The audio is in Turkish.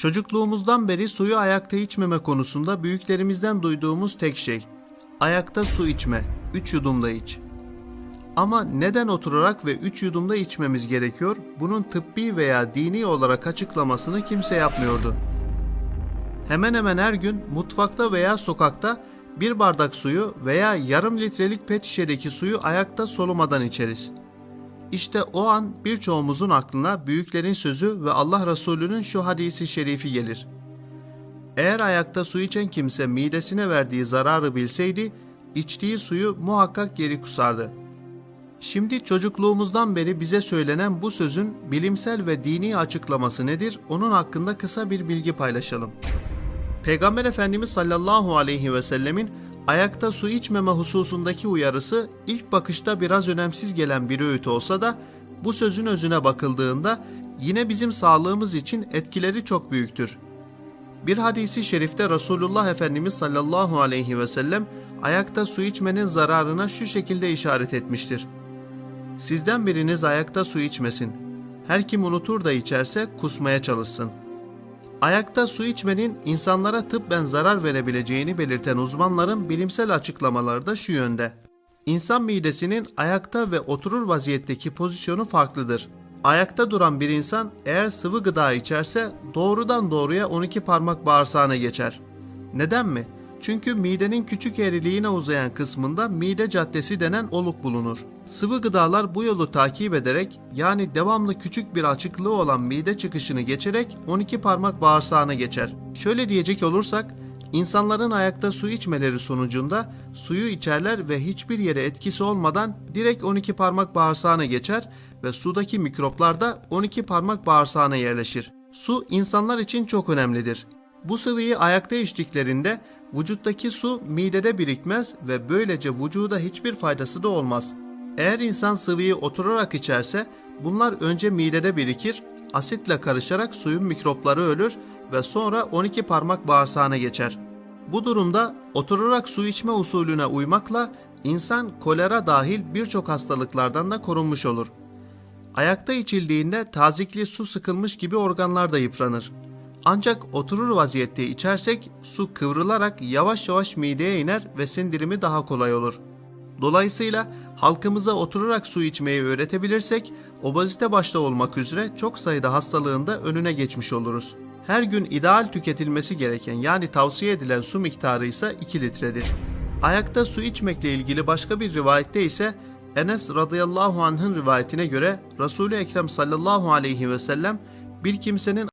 Çocukluğumuzdan beri suyu ayakta içmeme konusunda büyüklerimizden duyduğumuz tek şey. Ayakta su içme, üç yudumda iç. Ama neden oturarak ve üç yudumda içmemiz gerekiyor? Bunun tıbbi veya dini olarak açıklamasını kimse yapmıyordu. Hemen hemen her gün mutfakta veya sokakta bir bardak suyu veya yarım litrelik pet şişedeki suyu ayakta solumadan içeriz. İşte o an birçoğumuzun aklına büyüklerin sözü ve Allah Resulü'nün şu hadisi şerifi gelir. Eğer ayakta su içen kimse midesine verdiği zararı bilseydi, içtiği suyu muhakkak geri kusardı. Şimdi çocukluğumuzdan beri bize söylenen bu sözün bilimsel ve dini açıklaması nedir? Onun hakkında kısa bir bilgi paylaşalım. Peygamber Efendimiz sallallahu aleyhi ve sellemin ayakta su içmeme hususundaki uyarısı ilk bakışta biraz önemsiz gelen bir öğüt olsa da bu sözün özüne bakıldığında yine bizim sağlığımız için etkileri çok büyüktür. Bir hadisi şerifte Resulullah Efendimiz sallallahu aleyhi ve sellem ayakta su içmenin zararına şu şekilde işaret etmiştir. Sizden biriniz ayakta su içmesin. Her kim unutur da içerse kusmaya çalışsın. Ayakta su içmenin insanlara tıbben zarar verebileceğini belirten uzmanların bilimsel açıklamaları da şu yönde. İnsan midesinin ayakta ve oturur vaziyetteki pozisyonu farklıdır. Ayakta duran bir insan eğer sıvı gıda içerse doğrudan doğruya 12 parmak bağırsağına geçer. Neden mi? Çünkü midenin küçük eğriliğine uzayan kısmında mide caddesi denen oluk bulunur. Sıvı gıdalar bu yolu takip ederek yani devamlı küçük bir açıklığı olan mide çıkışını geçerek 12 parmak bağırsağına geçer. Şöyle diyecek olursak insanların ayakta su içmeleri sonucunda suyu içerler ve hiçbir yere etkisi olmadan direkt 12 parmak bağırsağına geçer ve sudaki mikroplar da 12 parmak bağırsağına yerleşir. Su insanlar için çok önemlidir. Bu sıvıyı ayakta içtiklerinde vücuttaki su midede birikmez ve böylece vücuda hiçbir faydası da olmaz. Eğer insan sıvıyı oturarak içerse bunlar önce midede birikir, asitle karışarak suyun mikropları ölür ve sonra 12 parmak bağırsağına geçer. Bu durumda oturarak su içme usulüne uymakla insan kolera dahil birçok hastalıklardan da korunmuş olur. Ayakta içildiğinde tazikli su sıkılmış gibi organlar da yıpranır. Ancak oturur vaziyette içersek su kıvrılarak yavaş yavaş mideye iner ve sindirimi daha kolay olur. Dolayısıyla halkımıza oturarak su içmeyi öğretebilirsek obezite başta olmak üzere çok sayıda hastalığın da önüne geçmiş oluruz. Her gün ideal tüketilmesi gereken yani tavsiye edilen su miktarı ise 2 litredir. Ayakta su içmekle ilgili başka bir rivayette ise Enes radıyallahu anh'ın rivayetine göre Resul-i Ekrem sallallahu aleyhi ve sellem bir kimsenin